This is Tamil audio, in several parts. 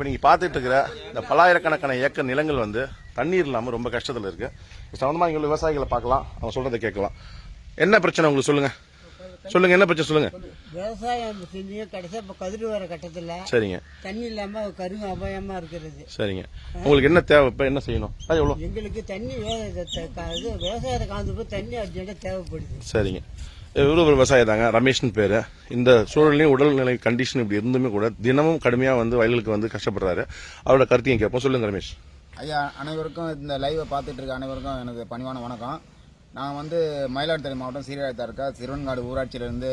இப்போ நீங்கள் பார்த்துட்டு இருக்கிற இந்த பல்லாயிரக்கணக்கான ஏக்கர் நிலங்கள் வந்து தண்ணீர் இல்லாமல் ரொம்ப கஷ்டத்தில் இருக்கு. சம்மந்தமாக இங்கே விவசாயிகளை பார்க்கலாம். அவங்க சொல்றதை கேட்கலாம். என்ன பிரச்சனை உங்களுக்கு சொல்லுங்க? சொல்லுங்க என்ன பிரச்சனை சொல்லுங்க? விவசாயம் செஞ்சு கடைசியாக இப்போ கதிர் வர கட்டத்தில் சரிங்க. தண்ணி இல்லாமல் கருங்க அபாயமாக இருக்கிறது. சரிங்க. உங்களுக்கு என்ன தேவை? இப்போ என்ன செய்யணும்? அது எவ்வளோ எங்களுக்கு தண்ணி இது விவசாயத்தை காந்து போய் தண்ணி அர்ஜென்ட்டாக தேவைப்படுது. சரிங்க. இவரு விவசாயி தாங்க ரமேஷ்னு பேர். இந்த சூழலையும் உடல்நிலை கண்டிஷன் இப்படி இருந்துமே கூட தினமும் கடுமையாக வந்து வயலுக்கு வந்து கஷ்டப்படுறாரு. அவரோட கருத்தையும் கேட்போம். சொல்லுங்க ரமேஷ். ஐயா அனைவருக்கும் இந்த லைவை பார்த்துட்டு இருக்க அனைவருக்கும் எனக்கு பணிவான வணக்கம். நான் வந்து மயிலாடுதுறை மாவட்டம் சீர்காழி இருக்க சிறுவன்காடு ஊராட்சியிலேருந்து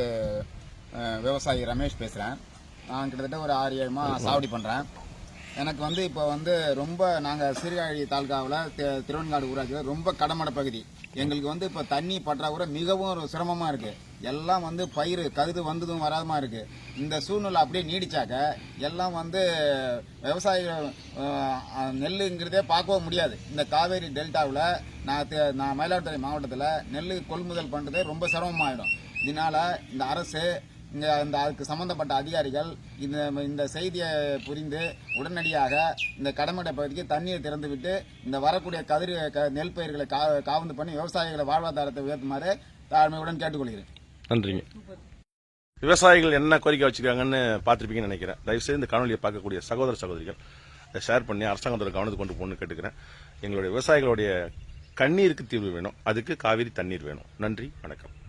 விவசாயி ரமேஷ் பேசுகிறேன் நான் கிட்டத்தட்ட ஒரு ஆறு ஏழு மாதம் சாவடி பண்ணுறேன் எனக்கு வந்து இப்போ வந்து ரொம்ப நாங்கள் சீர்காழி தாலுகாவில் திருவன்காடு ஊராட்சியில் ரொம்ப கடமடை பகுதி. எங்களுக்கு வந்து இப்போ தண்ணி பற்றாக்குறை மிகவும் ஒரு சிரமமாக இருக்குது எல்லாம் வந்து பயிர் கருது வந்ததும் வராதமா இருக்குது இந்த சூழ்நிலை அப்படியே நீடிச்சாக்க எல்லாம் வந்து விவசாயிகள் நெல்லுங்கிறதே பார்க்கவும் முடியாது. இந்த காவேரி டெல்டாவில் நான் நான் மயிலாடுதுறை மாவட்டத்தில் நெல் கொள்முதல் பண்ணுறதே ரொம்ப சிரமமாயிடும். இதனால் இந்த அரசு இந்த இந்த அதுக்கு சம்பந்தப்பட்ட அதிகாரிகள் இந்த இந்த செய்தியை புரிந்து உடனடியாக இந்த கடமடை பகுதிக்கு தண்ணீரை திறந்து விட்டு இந்த வரக்கூடிய கதிர் க- நெல் பயிர்களை கா காவந்து பண்ணி விவசாயிகளை வாழ்வாதாரத்தை உயர்த்துமாறு தாழ்மையுடன் கேட்டுக்கொள்கிறேன். நன்றிங்க. விவசாயிகள் என்ன கோரிக்கை வச்சிருக்காங்கன்னு பார்த்துருப்பீங்கன்னு நினைக்கிறேன். தயவுசெய்து இந்த காணொலியை பார்க்கக்கூடிய சகோதர சகோதரிகள் அதை ஷேர் பண்ணி அரசாங்கத்தோட கவனத்துக்கு கொண்டு போகணும்னு கேட்டுக்கிறேன். எங்களுடைய விவசாயிகளுடைய கண்ணீருக்கு தீர்வு வேணும். அதுக்கு காவிரி தண்ணீர் வேணும். நன்றி வணக்கம்.